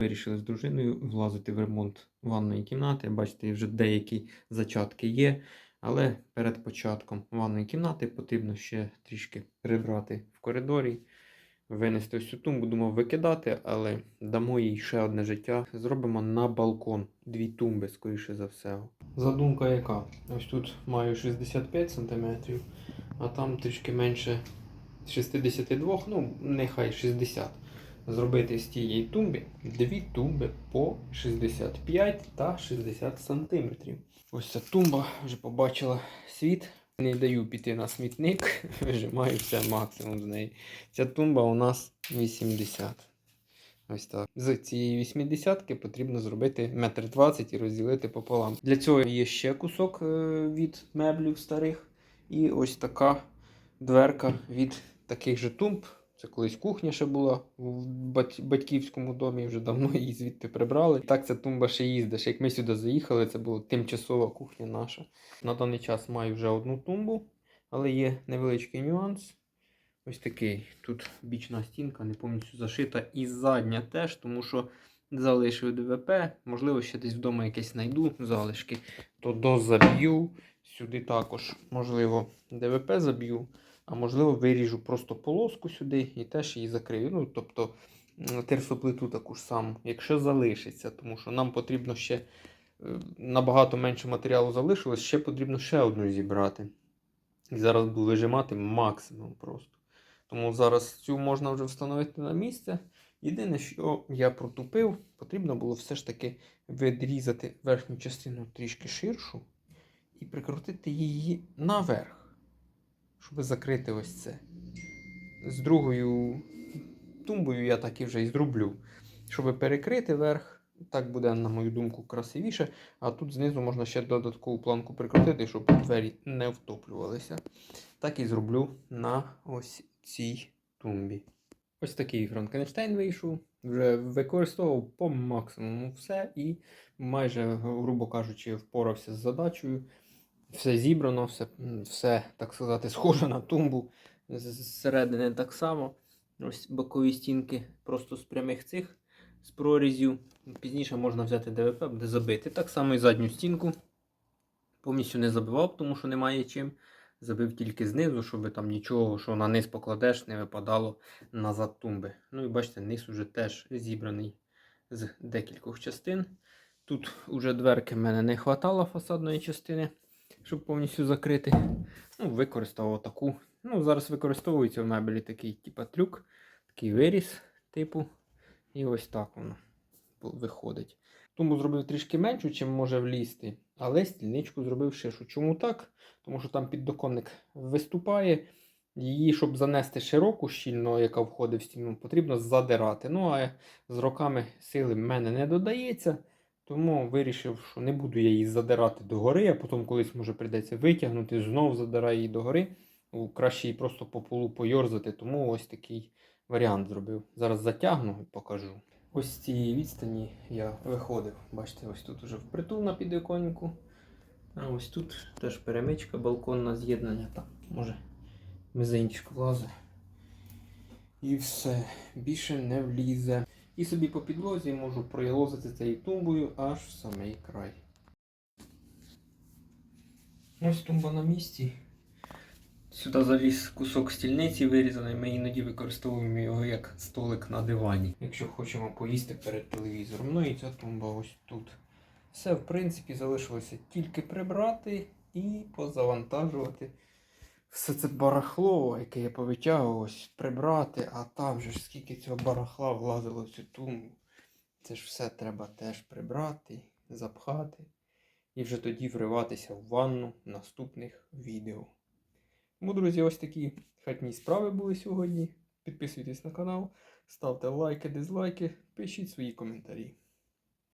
Вирішили з дружиною влазити в ремонт ванної кімнати. Бачите, вже деякі зачатки є. Але перед початком ванної кімнати потрібно ще трішки прибрати в коридорі, винести ось цю тумбу, думав викидати, але дамо їй ще одне життя. Зробимо на балкон дві тумби, скоріше за все. Задумка яка? Ось тут маю 65 см, а там трішки менше 62, ну нехай 60 зробити з тієї тумби дві тумби по 65 та 60 сантиметрів. Ось ця тумба вже побачила світ. Не даю піти на смітник, вижимаю все максимум з неї. Ця тумба у нас 80. Ось так. З цієї 80 потрібно зробити метр 20 і розділити пополам. Для цього є ще кусок е, від меблів старих. І ось така дверка від таких же тумб. Це колись кухня ще була в батьківському домі, вже давно її звідти прибрали. Так ця тумба ще їздить. Як ми сюди заїхали, це була тимчасова кухня наша. На даний час маю вже одну тумбу, але є невеличкий нюанс. Ось такий. Тут бічна стінка не повністю зашита. І задня теж, тому що залишив ДВП. Можливо, ще десь вдома якесь знайду залишки. То дозаб'ю. Сюди також, можливо, ДВП заб'ю. А можливо, виріжу просто полоску сюди і теж її закрию. Ну, тобто терсоплиту таку ж саму, якщо залишиться, тому що нам потрібно ще е, набагато менше матеріалу залишилось, ще потрібно ще одну зібрати. І зараз буду вижимати максимум просто. Тому зараз цю можна вже встановити на місце. Єдине, що я протупив, потрібно було все ж таки відрізати верхню частину трішки ширшу і прикрутити її наверх щоб закрити ось це. З другою тумбою я так і вже і зроблю. Щоб перекрити верх, так буде, на мою думку, красивіше. А тут знизу можна ще додаткову планку прикрутити, щоб двері не втоплювалися. Так і зроблю на ось цій тумбі. Ось такий Франкенштейн вийшов. Вже використовував по максимуму все і майже, грубо кажучи, впорався з задачею. Все зібрано, все, все, так сказати, схоже на тумбу. Зсередини так само. Ось бокові стінки просто з прямих цих, з прорізів. Пізніше можна взяти ДВП, буде забити. Так само і задню стінку. Повністю не забивав, тому що немає чим. Забив тільки знизу, щоб там нічого, що на низ покладеш, не випадало назад тумби. Ну і бачите, низ уже теж зібраний з декількох частин. Тут уже дверки в мене не хватало фасадної частини щоб повністю закрити. Ну, використав таку. Ну, зараз використовується в мебелі такий, типа трюк, такий виріз, типу. І ось так воно виходить. Тумбу зробив трішки меншу, чим може влізти, але стільничку зробив ширшу. Чому так? Тому що там піддоконник виступає. Її, щоб занести широку щільно, яка входить в стіну, потрібно задирати. Ну, а з роками сили в мене не додається. Тому вирішив, що не буду я її задирати догори, а потім колись може прийдеться витягнути, знову задираю її догори. Краще її просто по полу пойорзати, тому ось такий варіант зробив. Зараз затягну і покажу. Ось з цієї відстані я виходив. Бачите, ось тут уже впритул на підвіконнику. А ось тут теж перемичка, балконне з'єднання. Там, може, мизинчик влазить. І все, більше не влізе. І собі по підлозі можу проїлозити цією тумбою аж в самий край. Ось тумба на місці. Сюди заліз кусок стільниці вирізаний, ми іноді використовуємо його як столик на дивані, якщо хочемо поїсти перед телевізором. Ну і ця тумба ось тут. Все, в принципі, залишилося тільки прибрати і позавантажувати все це барахло, яке я повитягував, ось прибрати, а там же ж скільки цього барахла влазило в цю тумбу. Це ж все треба теж прибрати, запхати і вже тоді вриватися в ванну наступних відео. Тому, друзі, ось такі хатні справи були сьогодні. Підписуйтесь на канал, ставте лайки, дизлайки, пишіть свої коментарі.